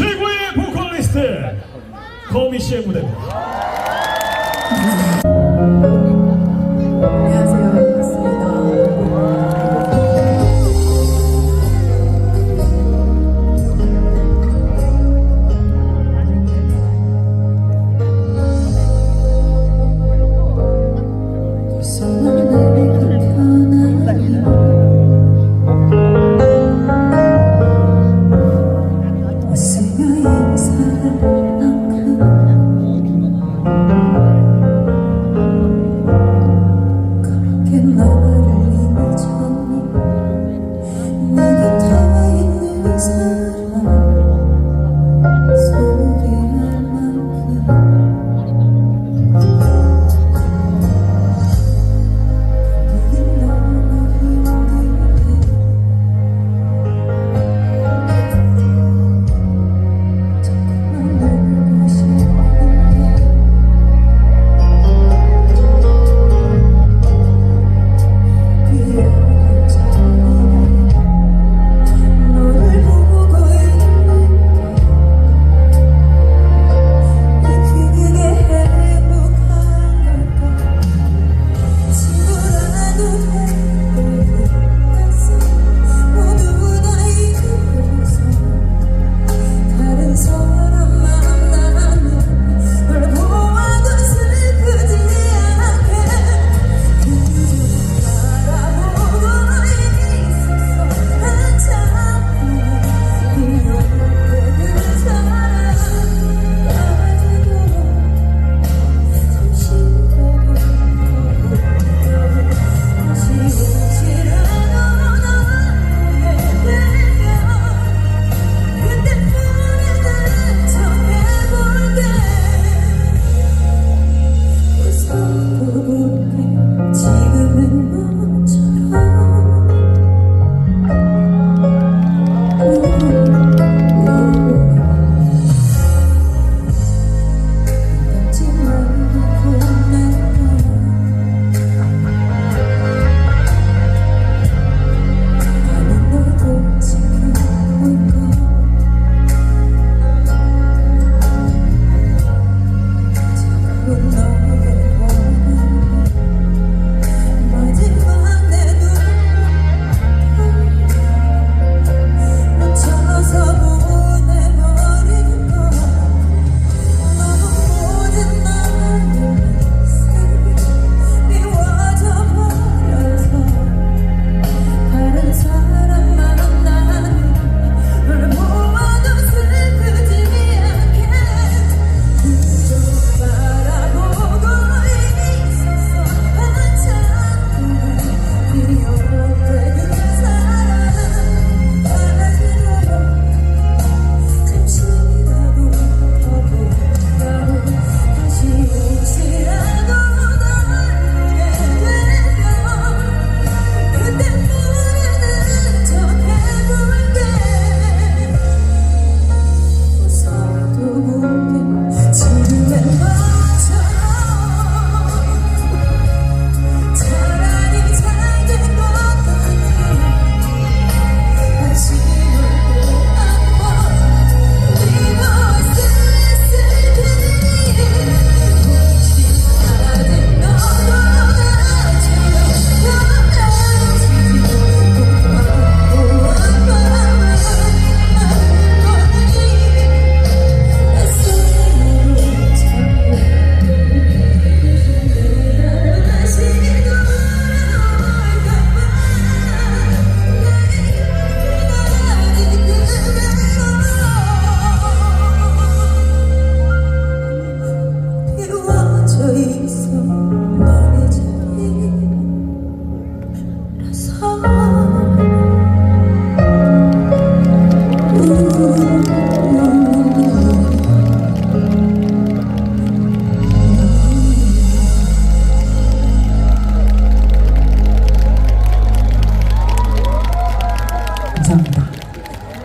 최고의 보컬리스트 거미 씨의 무대입니다.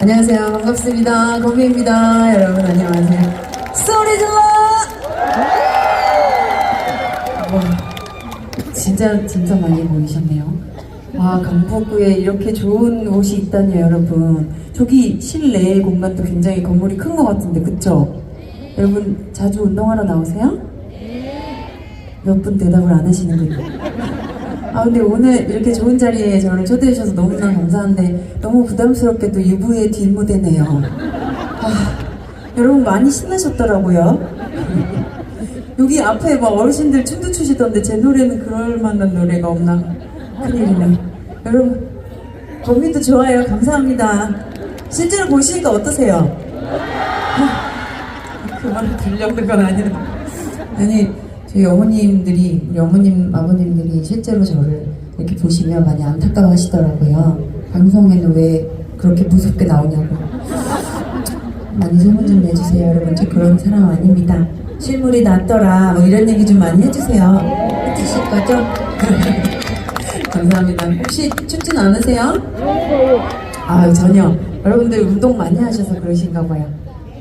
안녕하세요. 반갑습니다. 건미입니다. 여러분 안녕하세요. 소리 질러! 와, 진짜 진짜 많이 모이셨네요. 와 아, 강북구에 이렇게 좋은 곳이 있다니 여러분. 저기 실내 공간도 굉장히 건물이 큰 것 같은데 그쵸? 여러분 자주 운동하러 나오세요? 몇 분 대답을 안 하시는군요. 아, 근데 오늘 이렇게 좋은 자리에 저를 초대해 주셔서 너무나 감사한데, 너무 부담스럽게도 유부의 뒷무대네요. 아, 여러분 많이 신나셨더라고요. 여기 앞에 막 어르신들 춤도 추시던데 제 노래는 그럴 만한 노래가 없나 큰일이네 여러분 거미도 좋아요 감사합니다 실제로 보시니까 어떠세요? 그 말을 들려는 건 아니라 아니 저희 어머님들이 우리 어머님 아버님들이 실제로 저를 이렇게 보시면 많이 안타까워 하시더라고요. 방송에는 왜 그렇게 무섭게 나오냐고. 많이 소문 좀 내주세요 여러분. 저 그런 사람 아닙니다. 실물이 낫더라. 뭐 이런 얘기 좀 많이 해주세요. 해주실 거죠? 감사합니다. 혹시 춥진 않으세요? 아 전혀. 여러분들 운동 많이 하셔서 그러신가 봐요.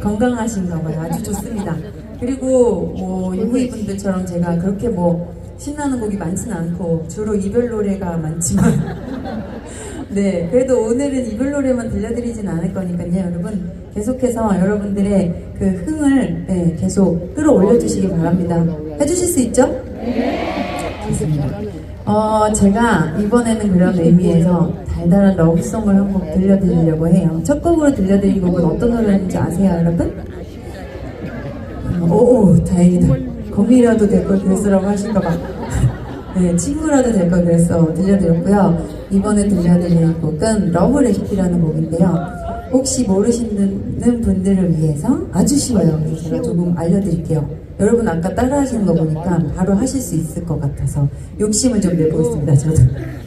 건강하신가 봐요. 아주 좋습니다 그리고 뭐 유부이분들처럼 제가 그렇게 뭐 신나는 곡이 많지는 않고 주로 이별 노래가 많지만 네, 그래도 오늘은 이별 노래만 들려드리진 않을 거니까요, 여러분. 계속해서 여러분들의 그 흥을 네, 계속 끌어올려 주시기 바랍니다. 해주실 수 있죠? 네. 좋습니다. 어, 제가 이번에는 그런 의미에서 달달한 러브송을 한 곡 들려드리려고 해요. 첫 곡으로 들려드린 곡은 어떤 노래인지 아세요, 여러분? 오, 다행이다. 거미라도 될 걸 그랬으라고 하실까봐. 네, 친구라도 될 걸 그랬어 들려드렸고요. 이번에 들려드릴 곡은 러브 레시피라는 곡인데요. 혹시 모르시는 분들을 위해서 아주 쉬워요. 그래서 제가 조금 알려드릴게요. 여러분 아까 따라 하시는 거 보니까 바로 하실 수 있을 것 같아서 욕심을 좀 내보겠습니다. 저도.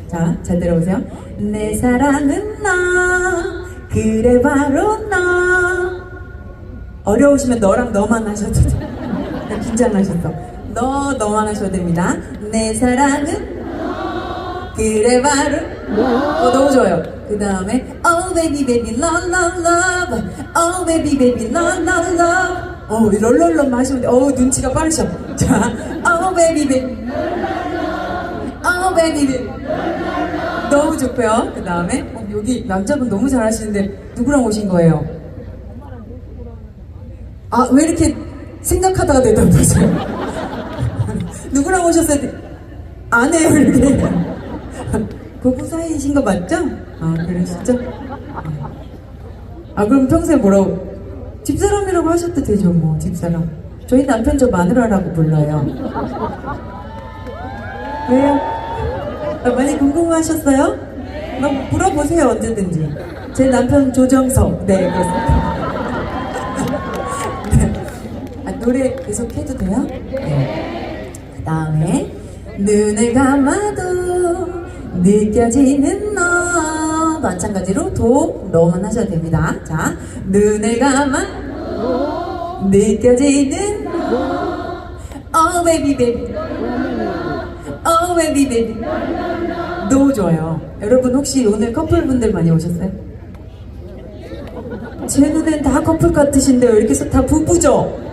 자, 잘 들어보세요. 내 사랑은 나, 그래 바로 나. 어려우시면 너랑 너만 하셔도 돼. 긴장하셨어. 너, 너만 하셔도 됩니다. 내 사랑은 그래 바로 어, 너무 좋아요. 그 다음에 Oh baby baby love love love Oh baby baby love love love 어, 럴럴럴 마시면 돼. 어, 눈치가 빠르셔. 자, Oh baby baby Oh baby baby 너무 좋고요. 그 다음에 어, 여기 남자분 너무 잘하시는데 누구랑 오신 거예요? 아, 왜 이렇게 생각하다가 대답하세요? 누구랑 오셨어요? 안 해요, 이렇게. 부부 사이이신 거 맞죠? 아, 그러시죠? 아, 그럼 평소에 뭐라고? 집사람이라고 하셔도 되죠, 뭐, 집사람. 저희 남편 저 마누라라고 불러요. 왜요? 아, 많이 궁금하셨어요? 그럼 물어보세요, 언제든지. 제 남편 조정석. 네, 그렇습니다. 노래 계속 해도 돼요? 네. 그 다음에 눈을 감아도 느껴지는 너 마찬가지로 도 너만 하셔도 됩니다. 자, 눈을 감아 느껴지는 Oh baby baby Oh baby baby 너무 좋아요. 여러분 혹시 오늘 커플분들 많이 오셨어요? 제 눈엔 다 커플 같으신데 왜 이렇게 다 부부죠?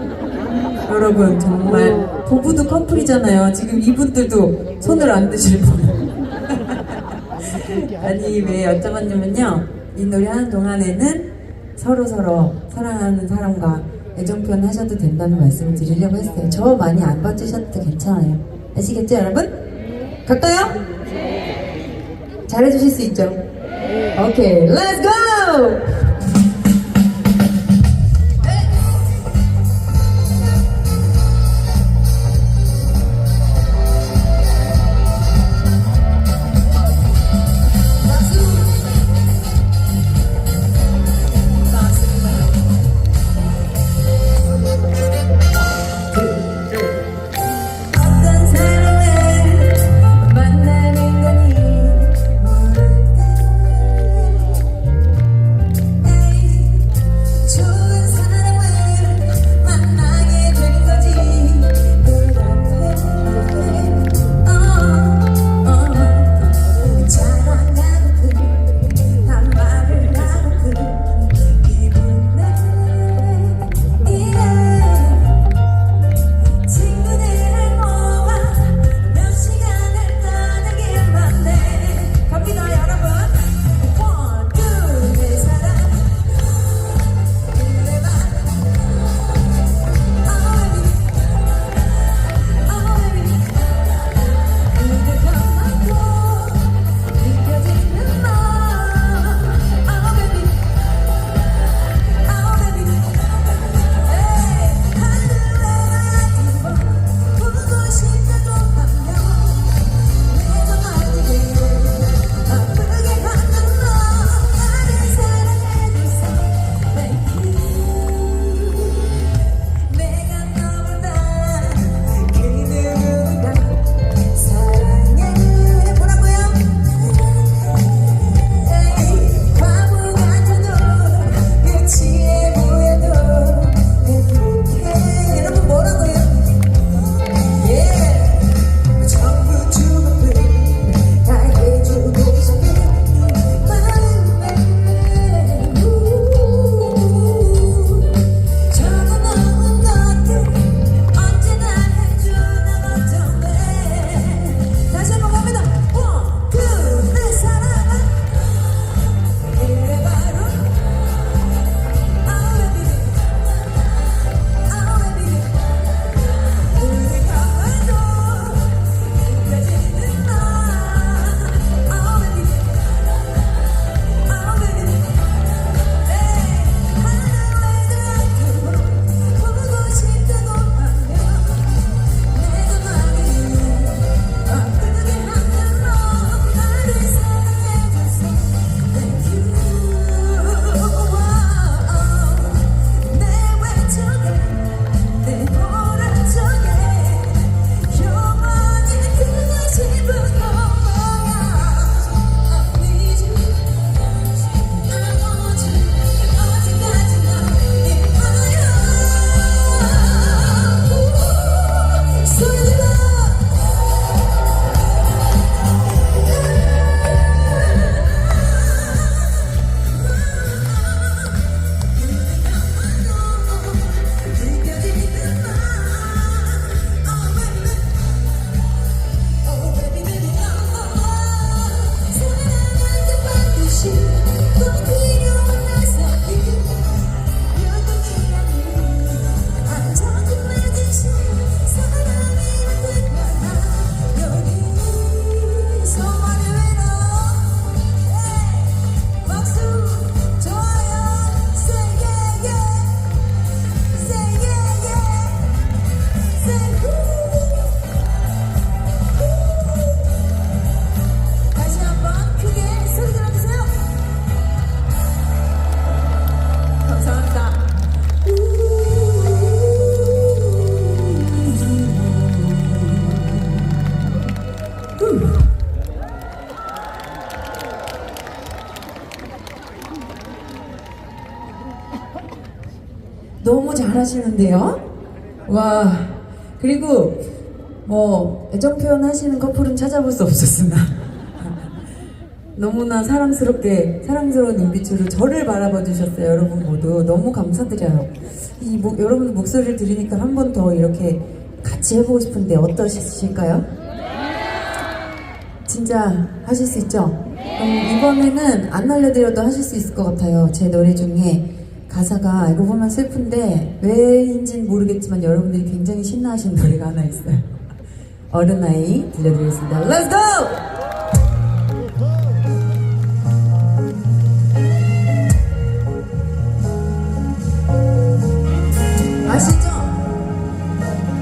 여러분 정말 부부도 커플이잖아요. 지금 이분들도 손을 안 드실 분. 아니 왜 여쭤봤냐면요. 이 노래 하는 동안에는 서로 서로 사랑하는 사람과 애정 표현 하셔도 된다는 말씀을 드리려고 했어요. 저 많이 안 봐주셔도 괜찮아요. 아시겠죠 여러분? 갈까요? 잘해주실 수 있죠? 오케이, let's go! 하시는데요? 와, 그리고 뭐 애정 표현 하시는 커플은 찾아볼 수 없었으나 너무나 사랑스럽게 사랑스러운 눈빛으로 저를 바라봐 주셨어요. 여러분 모두 너무 감사드려요. 이 목- 여러분 목소리를 들으니까 한 번 더 이렇게 같이 해보고 싶은데 어떠실까요? 진짜 하실 수 있죠? 그럼 이번에는 안 알려드려도 하실 수 있을 것 같아요. 제 노래 중에 가사가 알고 보면 슬픈데 왜인진 모르겠지만 여러분들이 굉장히 신나하시는 노래가 하나 있어요. 어른아이 들려드리겠습니다. Let's go!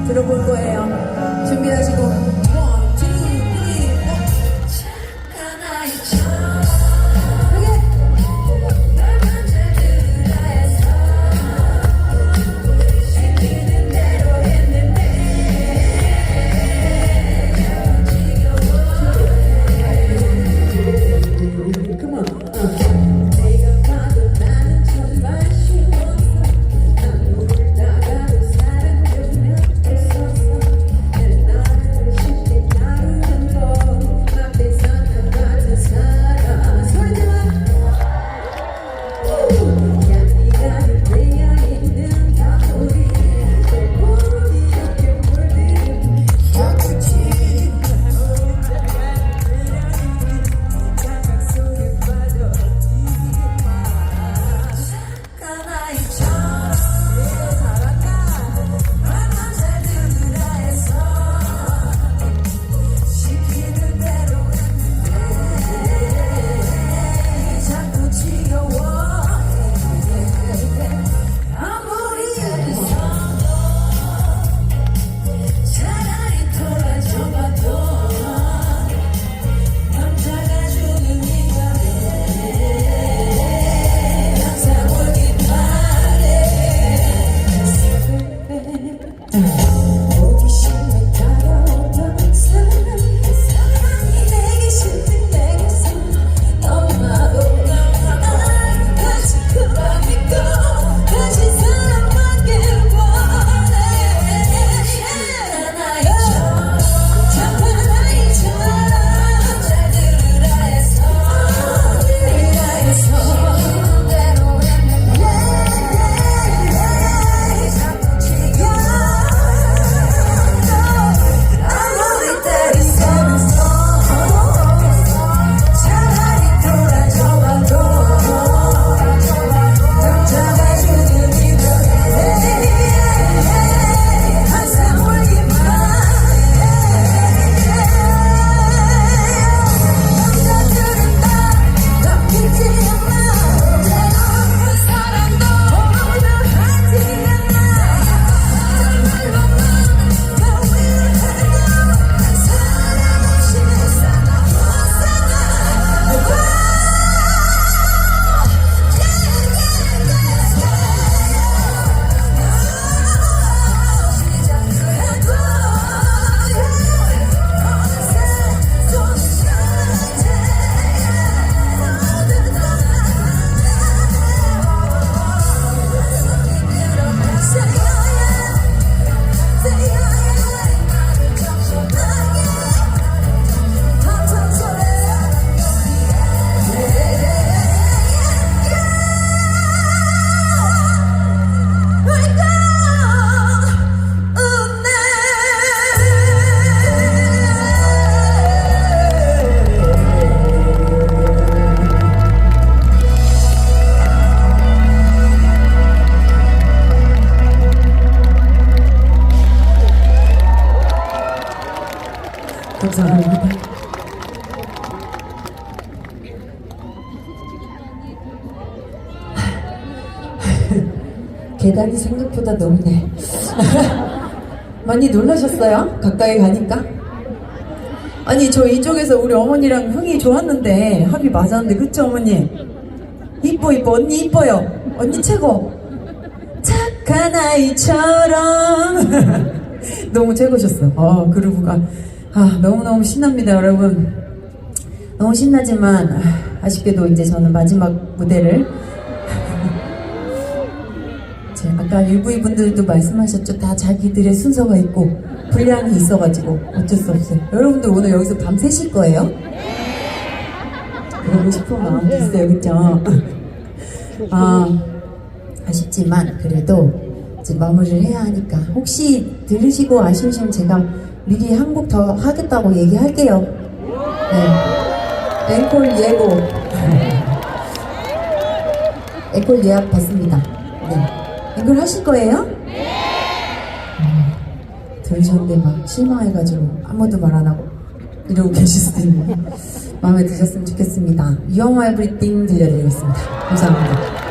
들어볼 거예요. 감사합니다. 계단이 생각보다 높네. 많이 놀라셨어요? 가까이 가니까? 아니 저 이쪽에서 우리 어머니랑 흥이 좋았는데 합이 맞았는데 그쵸 어머니? 이뻐 이뻐 언니 이뻐요 언니 최고 착한 아이처럼 너무 최고셨어 어 그루브가 아 너무너무 신납니다 여러분 너무 신나지만 아, 아쉽게도 이제 저는 마지막 무대를 제 아까 UV 분들도 말씀하셨죠. 다 자기들의 순서가 있고 분량이 있어가지고 어쩔 수 없어요. 여러분들 오늘 여기서 밤 새실 거예요? 그러고 싶은 마음도 있어요, 그쵸? 아, 아쉽지만 그래도 이제 마무리를 해야 하니까 혹시 들으시고 아쉬우시면 제가 미리 한 곡 더 하겠다고 얘기할게요. 네. 앵콜 예고. 앵콜 예약 받습니다. 네. 앵콜 하실 거예요? 네. 들으셨는데 막 실망해가지고 아무도 말 안 하고 이러고 계실 수도 있는데 마음에 드셨으면 좋겠습니다. You are my everything 들려드리겠습니다. 감사합니다.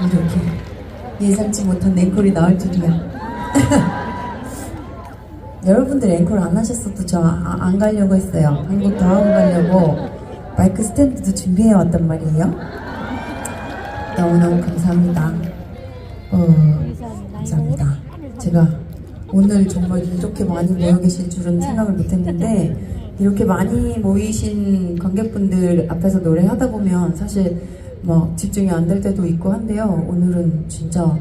이렇게 예상치 못한 앵콜이 나올 줄이야. 여러분들 앵콜 안 하셨어도 저 안 가려고 했어요. 한국 더 하고 가려고 마이크 스탠드도 준비해 왔단 말이에요. 너무너무 감사합니다. 어, 감사합니다. 제가 오늘 정말 이렇게 많이 모여 계실 줄은 생각을 못 했는데, 이렇게 많이 모이신 관객분들 앞에서 노래하다 보면 사실 뭐 집중이 안 될 때도 있고 한데요. 오늘은 진짜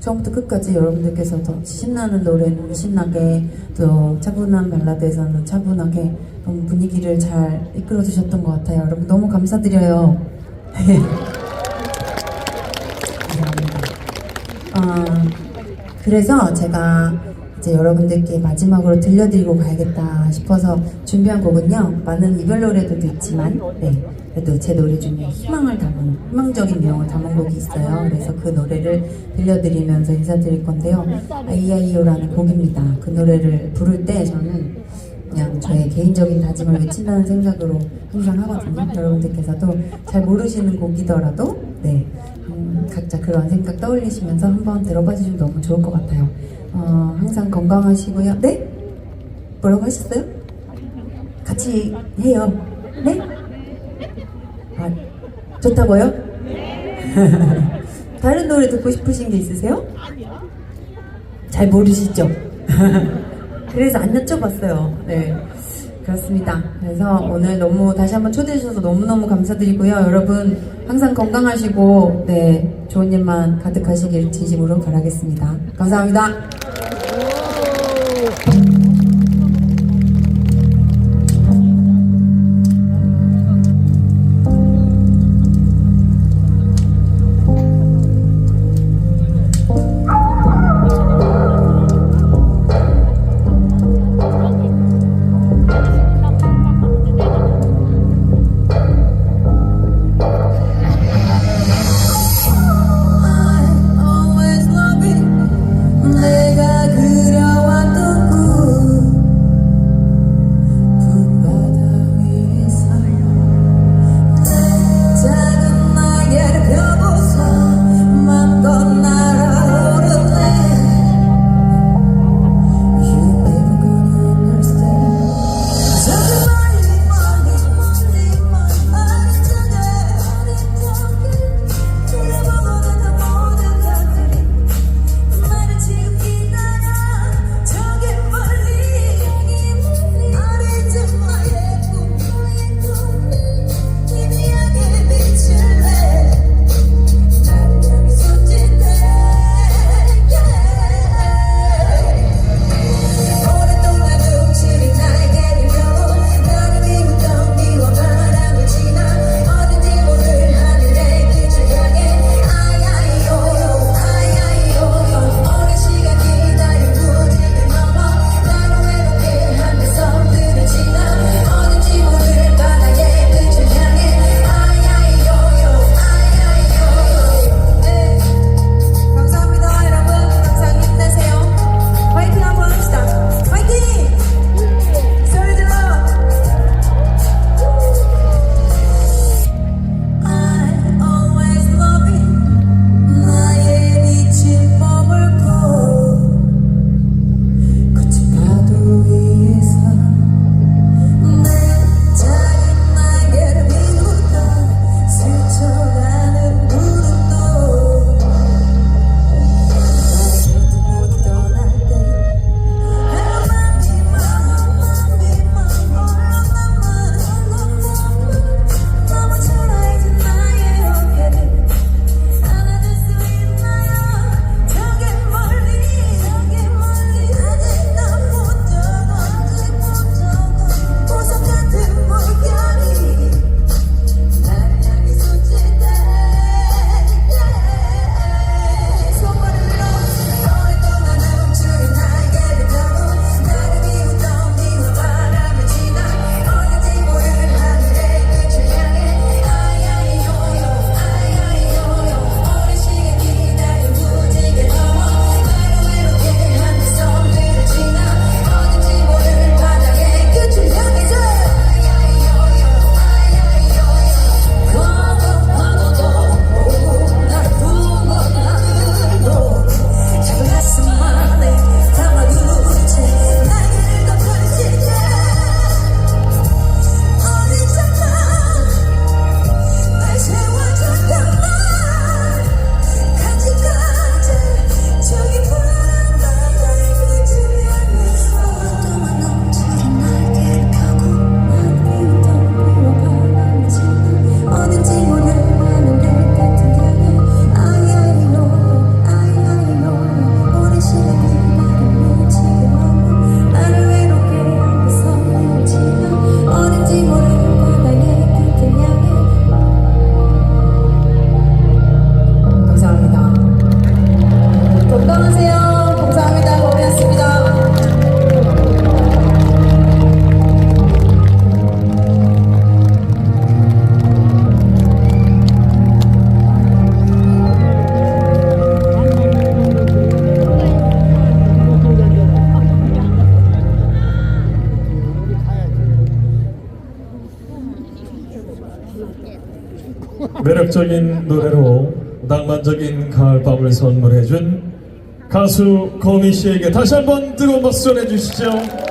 처음부터 끝까지 여러분들께서 더 신나는 노래는 신나게 또 차분한 발라드에서는 차분하게 너무 분위기를 잘 이끌어 주셨던 것 같아요. 여러분 너무 감사드려요. 감사합니다. 어, 그래서 제가 이제 여러분들께 마지막으로 들려드리고 가야겠다 싶어서 준비한 곡은요. 많은 이별 노래들도 있지만, 네. 그래도 제 노래 중에 희망을 담은, 희망적인 내용을 담은 곡이 있어요. 그래서 그 노래를 들려드리면서 인사드릴 건데요. 아이아이오라는 곡입니다. 그 노래를 부를 때 저는 그냥 저의 개인적인 다짐을 외친다는 생각으로 항상 하거든요. 여러분들께서도 잘 모르시는 곡이더라도 네 음, 각자 그런 생각 떠올리시면서 한번 들어봐 주시면 너무 좋을 것 같아요. 어, 항상 건강하시고요. 네? 뭐라고 하셨어요? 같이 해요. 네? 아, 좋다고요? 다른 노래 듣고 싶으신 게 있으세요? 잘 모르시죠? 그래서 안 여쭤봤어요. 네. 그렇습니다. 그래서 오늘 너무 다시 한번 초대해 주셔서 너무너무 감사드리고요. 여러분 항상 건강하시고 네 좋은 일만 가득하시길 진심으로 바라겠습니다. 감사합니다. 가을밤을 선물해준 가수 거미 씨에게 다시 한번 뜨거운 박수 전해주시죠.